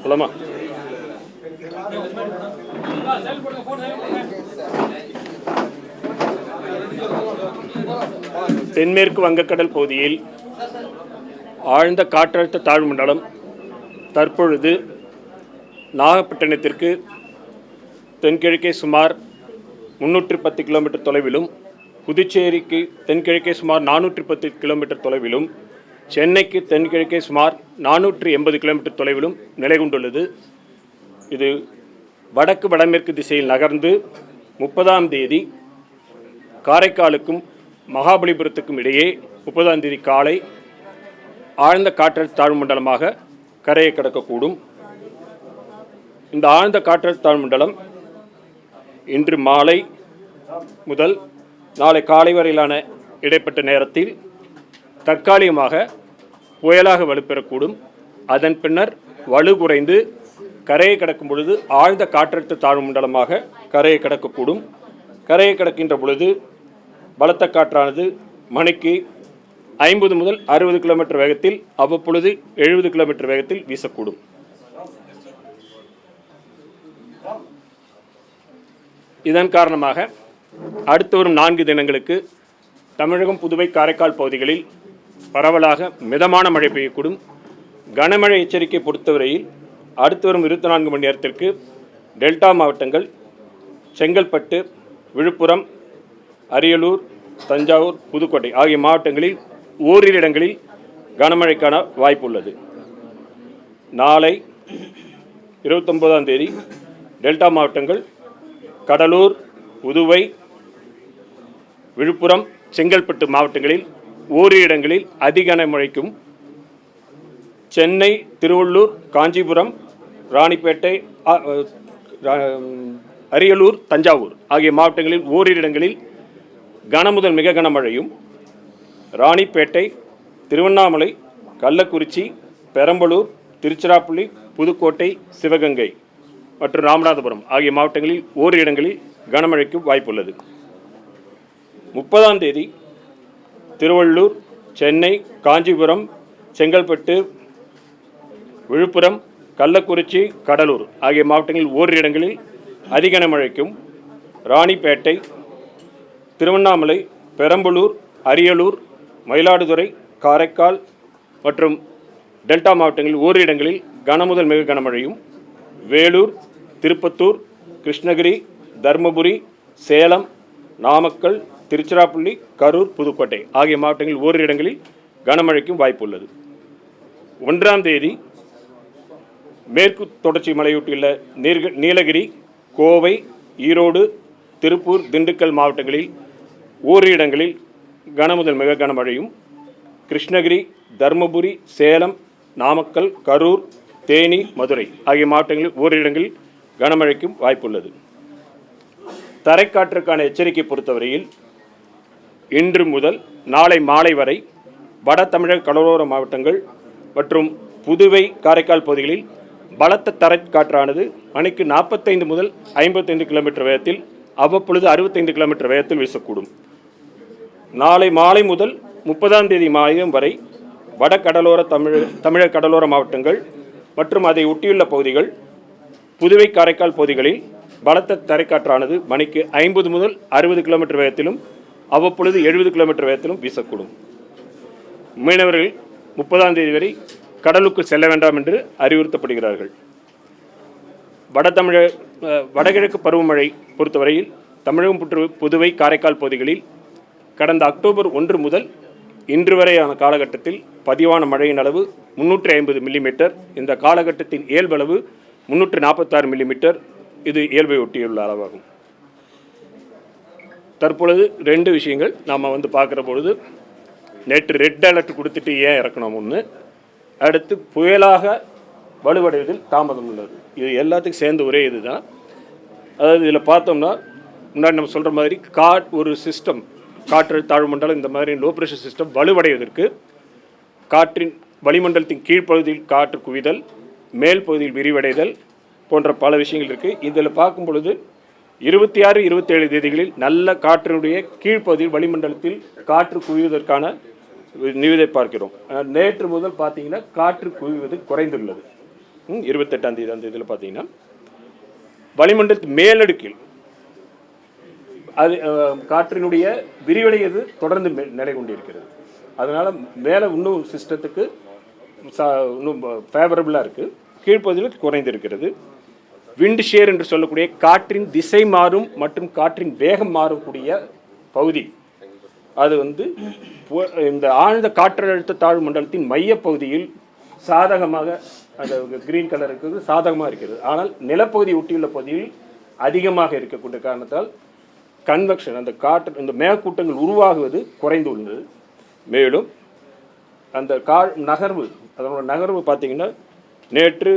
போலாமா தென்மேற்கு வங்கக்கடல் பகுதியில் ஆழ்ந்த காற்றழுத்த தாழ்வு மண்டலம் தற்பொழுது நாகப்பட்டினத்திற்கு தென்கிழக்கே சுமார் முன்னூற்றி பத்து கிலோமீட்டர் தொலைவிலும் புதுச்சேரிக்கு தென்கிழக்கே சுமார் நானூற்றி பத்து கிலோமீட்டர் தொலைவிலும் சென்னைக்கு தென்கிழக்கே சுமார் நானூற்றி எண்பது கிலோமீட்டர் தொலைவிலும் நிலை கொண்டுள்ளது. இது வடக்கு வடமேற்கு திசையில் நகர்ந்து முப்பதாம் தேதி காரைக்காலுக்கும் மகாபலிபுரத்துக்கும் இடையே முப்பதாம் தேதி காலை ஆழ்ந்த காற்றழுத்த தாழ்வு மண்டலமாக கரையை கடக்கக்கூடும். இந்த ஆழ்ந்த காற்றழுத்த தாழ்வு மண்டலம் இன்று மாலை முதல் நாளை காலை வரையிலான இடைப்பட்ட நேரத்தில் தற்காலிகமாக புயலாக வலுப்பெறக்கூடும். அதன் பின்னர் வலு குறைந்து கரையை கடக்கும் பொழுது ஆழ்ந்த காற்றழுத்த தாழ்வு மண்டலமாக கரையை கடக்கக்கூடும். கரையை கடக்கின்ற பொழுது பலத்த காற்றானது மணிக்கு ஐம்பது முதல் அறுபது கிலோமீட்டர் வேகத்தில் அவ்வப்பொழுது எழுபது கிலோமீட்டர் வேகத்தில் வீசக்கூடும். இதன் காரணமாக அடுத்து வரும் நான்கு தினங்களுக்கு தமிழகம் புதுவை காரைக்கால் பகுதிகளில் பரவலாக மிதமான மழை பெய்யக்கூடும். கனமழை எச்சரிக்கை பொறுத்தவரையில் அடுத்து வரும் இருபத்தி நான்கு மணி நேரத்திற்கு டெல்டா மாவட்டங்கள் செங்கல்பட்டு விழுப்புரம் அரியலூர் தஞ்சாவூர் புதுக்கோட்டை ஆகிய மாவட்டங்களில் ஓரிரு இடங்களில் கனமழைக்கான வாய்ப்பு உள்ளது. நாளை இருபத்தொன்பதாம் தேதி டெல்டா மாவட்டங்கள் கடலூர் புதுவை விழுப்புரம் செங்கல்பட்டு மாவட்டங்களில் ஓரிரு இடங்களில் அதிக சென்னை திருவள்ளூர் காஞ்சிபுரம் ராணிப்பேட்டை அரியலூர் தஞ்சாவூர் ஆகிய மாவட்டங்களில் ஓரிரு இடங்களில் கனமுதல் மிக கனமழையும் ராணிப்பேட்டை திருவண்ணாமலை கள்ளக்குறிச்சி பெரம்பலூர் திருச்சிராப்பள்ளி புதுக்கோட்டை சிவகங்கை மற்றும் ராமநாதபுரம் ஆகிய மாவட்டங்களில் ஓரிரு இடங்களில் கனமழைக்கு வாய்ப்புள்ளது. முப்பதாம் தேதி திருவள்ளூர் சென்னை காஞ்சிபுரம் செங்கல்பட்டு விழுப்புரம் கள்ளக்குறிச்சி கடலூர் ஆகிய மாவட்டங்களில் ஓரிரு இடங்களில் அதிக கனமழைக்கும் ராணிப்பேட்டை திருவண்ணாமலை பெரம்பலூர் அரியலூர் மயிலாடுதுறை காரைக்கால் மற்றும் டெல்டா மாவட்டங்களில் ஓரிரு இடங்களில் கனமுதல் மிக கனமழையும் வேலூர் திருப்பத்தூர் கிருஷ்ணகிரி தருமபுரி சேலம் நாமக்கல் திருச்சிராப்பள்ளி கரூர் புதுக்கோட்டை ஆகிய மாவட்டங்களில் ஓரிரு இடங்களில் கனமழைக்கும் வாய்ப்பு உள்ளது. ஒன்றாம் தேதி மேற்கு தொடர்ச்சி மலையொட்டியுள்ள நீர்க நீலகிரி கோவை ஈரோடு திருப்பூர் திண்டுக்கல் மாவட்டங்களில் ஓரிரு இடங்களில் கனமுதல் மிக கனமழையும் கிருஷ்ணகிரி தருமபுரி சேலம் நாமக்கல் கரூர் தேனி மதுரை ஆகிய மாவட்டங்களில் ஓரிரு இடங்களில் கனமழைக்கும் வாய்ப்புள்ளது தரைக்காற்றுக்கான எச்சரிக்கை பொறுத்தவரையில் இன்று முதல் நாளை மாலை வரை வட தமிழக கடலோர மாவட்டங்கள் மற்றும் புதுவை காரைக்கால் பகுதிகளில் பலத்த தரைக்காற்றானது மணிக்கு நாற்பத்தைந்து முதல் ஐம்பத்தைந்து கிலோமீட்டர் வேகத்தில் அவ்வப்பொழுது அறுபத்தைந்து கிலோமீட்டர் வேகத்தில் வீசக்கூடும். நாளை மாலை முதல் முப்பதாம் தேதி மாதம் வரை வட கடலோர தமிழ் தமிழக கடலோர மாவட்டங்கள் மற்றும் அதை ஒட்டியுள்ள பகுதிகள் புதுவை காரைக்கால் பகுதிகளில் பலத்த தரைக்காற்றானது மணிக்கு ஐம்பது முதல் அறுபது கிலோமீட்டர் வேகத்திலும் அவ்வப்பொழுது எழுபது கிலோமீட்டர் வேகத்திலும் வீசக்கூடும். மீனவர்கள் முப்பதாம் தேதி வரை கடலுக்கு செல்ல வேண்டாம் என்று அறிவுறுத்தப்படுகிறார்கள். வட தமிழக வடகிழக்கு பருவமழை பொறுத்தவரையில் தமிழகம் புற்று- புதுவை காரைக்கால் பகுதிகளில் கடந்த அக்டோபர் ஒன்று முதல் இன்று வரையான காலகட்டத்தில் பதிவான மழையின் அளவு முன்னூற்றி ஐம்பது மில்லிமீட்டர் இந்த காலகட்டத்தின் இயல்பளவு முன்னூற்றி நாற்பத்தாறு மில்லிமீட்டர். இது இயல்பை ஒட்டியுள்ள அளவாகும். தற்பொழுது ரெண்டு விஷயங்கள் நாம் வந்து பார்க்குற பொழுது நேற்று ரெட் அலர்ட் கொடுத்துட்டு ஏன் இறக்கணும் ஒன்று அடுத்து புயலாக வலுவடைவதில் தாமதம் உள்ளது. இது எல்லாத்துக்கும் சேர்ந்த ஒரே இதுதான். அதாவது இதில் பார்த்தோம்னா முன்னாடி நம்ம சொல்கிற மாதிரி காட் ஒரு சிஸ்டம் காற்று தாழ்வுமண்டலம் இந்த மாதிரி லோ ப்ரெஷர் சிஸ்டம் வலுவடைவதற்கு காற்றின் வளிமண்டலத்தின் கீழ்ப்பகுதியில் காற்று குவிதல் மேல் பகுதியில் விரிவடைதல் போன்ற பல விஷயங்கள் இருக்குது இதில் பார்க்கும் பொழுது இருபத்தி ஆறு இருபத்தேழு தேதிகளில் நல்ல காற்றினுடைய கீழ்ப்பகுதியில் வளிமண்டலத்தில் காற்று குவிவதற்கான நிவிதை பார்க்கிறோம். நேற்று முதல் பார்த்தீங்கன்னா காற்று குவிவது குறைந்துள்ளது. இருபத்தெட்டாம் தேதி அந்த இதில் பார்த்தீங்கன்னா வளிமண்டலத்து மேலடுக்கில் அது காற்றினுடைய விரிவடையது தொடர்ந்து நிலை கொண்டிருக்கிறது. அதனால் மேலே இன்னும் சிஸ்டத்துக்கு சா இன்னும் ஃபேவரபுளாக இருக்குது கீழ்ப்பகுதியில் குறைந்திருக்கிறது. விண்ட் ஷேர் என்று சொல்லக்கூடிய காற்றின் திசை மாறும் மற்றும் காற்றின் வேகம் மாறக்கூடிய பகுதி. அது வந்து இந்த ஆழ்ந்த காற்றழுத்த தாழ்வு மண்டலத்தின் மையப்பகுதியில் சாதகமாக அந்த கிரீன் கலர் இருக்கிறது சாதகமாக இருக்கிறது. ஆனால் நிலப்பகுதி ஒட்டியுள்ள பகுதியில் அதிகமாக இருக்கக்கூடிய காரணத்தால் கன்வெக்ஷன் அந்த காற்று இந்த மேகக்கூட்டங்கள் உருவாகுவது குறைந்துள்ளது மேலும் அந்த கா நகர்வு அதனோட நகர்வு பார்த்தீங்கன்னா நேற்று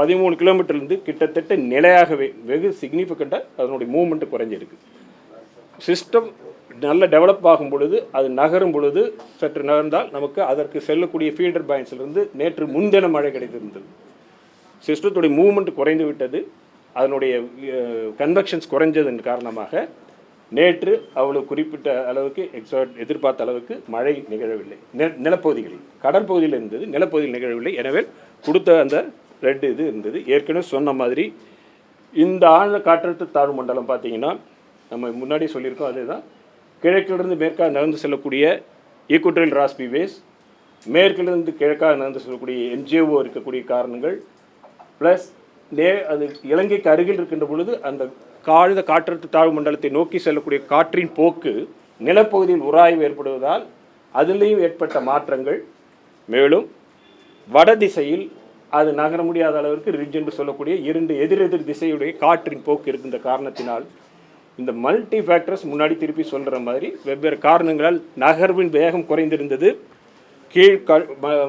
பதிமூணு கிலோமீட்டர்லேருந்து கிட்டத்தட்ட நிலையாகவே வெகு சிக்னிஃபிகண்ட்டாக அதனுடைய மூமெண்ட்டு குறைஞ்சிருக்கு. சிஸ்டம் நல்ல டெவலப் ஆகும் பொழுது அது நகரும் பொழுது சற்று நகர்ந்தால் நமக்கு அதற்கு செல்லக்கூடிய ஃபீல்டர் பாயிண்ட்ஸ்லேருந்து நேற்று முன்தின மழை கிடைத்திருந்தது. சிஸ்டத்துடைய மூவ்மெண்ட் குறைந்து விட்டது. அதனுடைய கன்வெக்ஷன்ஸ் குறைஞ்சதன் காரணமாக நேற்று அவ்வளவு குறிப்பிட்ட அளவுக்கு எக்ஸாட் எதிர்பார்த்த அளவுக்கு மழை நிகழவில்லை. நிலப்பகுதிகளில் கடற்பகுதியில் இருந்தது நிலப்பகுதியில் நிகழவில்லை. எனவே கொடுத்த அந்த ரெண்டு இது இருந்தது. ஏற்கனவே சொன்ன மாதிரி இந்த ஆழ்ந்த காற்றழுத்த தாழ்வு மண்டலம் பார்த்தீங்கன்னா நம்ம முன்னாடி சொல்லியிருக்கோம் அதுதான். கிழக்கிலிருந்து மேற்காக நகர்ந்து செல்லக்கூடிய ஈக்குட்ரல் ராஸ்பி வேஸ் மேற்கிலிருந்து கிழக்காக நகர்ந்து செல்லக்கூடிய என்ஜிஓ இருக்கக்கூடிய காரணங்கள் ப்ளஸ் நே அது இலங்கைக்கு அருகில் இருக்கின்ற பொழுது அந்த காழ்ந்த காற்றழுத்த தாழ்வு மண்டலத்தை நோக்கி செல்லக்கூடிய காற்றின் போக்கு நிலப்பகுதியில் உராய்வு ஏற்படுவதால் அதிலேயும் ஏற்பட்ட மாற்றங்கள். மேலும் வட திசையில் அது நகர முடியாத அளவிற்கு ரிட்ஜ் என்று சொல்லக்கூடிய இரண்டு எதிரெதிர் திசையுடைய காற்றின் போக்கு இருக்கின்ற காரணத்தினால் இந்த மல்டி ஃபேக்டர்ஸ் முன்னாடி திருப்பி சொல்கிற மாதிரி வெவ்வேறு காரணங்களால் நகர்வின் வேகம் குறைந்திருந்தது. கீழ் க-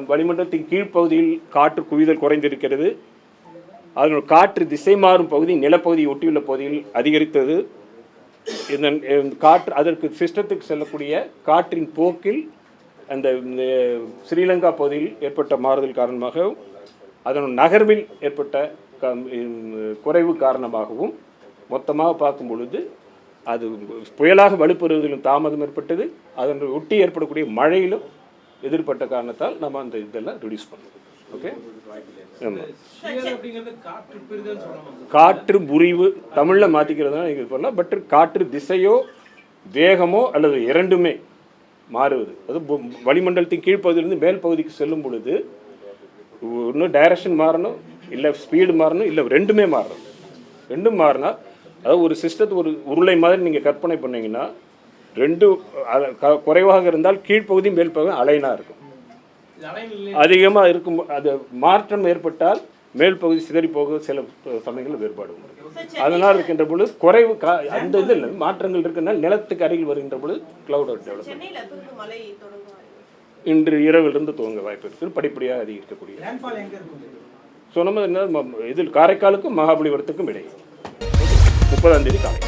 வளிமண்டலத்தின் கீழ்ப்பகுதியில் காற்று குவிதல் குறைந்திருக்கிறது. அதனுடைய காற்று திசை மாறும் பகுதி நிலப்பகுதியை ஒட்டியுள்ள பகுதியில் அதிகரித்தது. இந்த காற்று அதற்கு சிஸ்டத்துக்கு செல்லக்கூடிய காற்றின் போக்கில் அந்த ஸ்ரீலங்கா பகுதியில் ஏற்பட்ட மாறுதல் காரணமாக அதன் நகர்வில் ஏற்பட்ட க- குறைவு காரணமாகவும் மொத்தமாக பார்க்கும் பொழுது அது புயலாக வலுப்பெறுவதிலும் தாமதம் ஏற்பட்டது. அதனை ஒட்டி ஏற்படக்கூடிய மழையிலும் எதிர்பட்ட காரணத்தால் நம்ம அந்த இதெல்லாம் ரிடியூஸ் பண்ணோம். ஓகே காற்று முறிவு தமிழில் மாற்றிக்கிறதுனா நீங்கள் பண்ணலாம். பட் காற்று திசையோ வேகமோ அல்லது இரண்டுமே மாறுவது. அது வளிமண்டலத்தின் கீழ்ப்பகுதியிலிருந்து மேல் பகுதிக்கு செல்லும் பொழுது இன்னும் டைரக்ஷன் மாறணும் இல்லை ஸ்பீடு மாறணும் இல்லை ரெண்டுமே மாறணும். ரெண்டும் மாறினா அதாவது ஒரு சிஸ்டத்தை ஒரு உருளை மாதிரி நீங்கள் கற்பனை பண்ணீங்கன்னா ரெண்டு குறைவாக இருந்தால் கீழ்ப்பகுதி மேல் பகுதி அலைனாக இருக்கும். இது அதிகமாக இருக்கும் அது மாற்றம் ஏற்பட்டால் மேல் பகுதி சிதறி போக சில சமயங்களில் வேறுபாடு அதனால் இருக்கின்ற பொழுது குறைவு கா அந்த இதில் மாற்றங்கள் இருக்கிறனால நிலத்துக்கு அருகில் வருகின்ற பொழுது கிளவுட் டெவலப் இன்று இரவிலிருந்து துவங்க வாய்ப்பு இருக்குது. படிப்படியாக அதிகரிக்கக்கூடிய ஸோ நம்ம என்ன இதில் காரைக்காலுக்கும் மகாபலிபுரத்துக்கும் இடையே. முப்பதாம் தேதி காலை.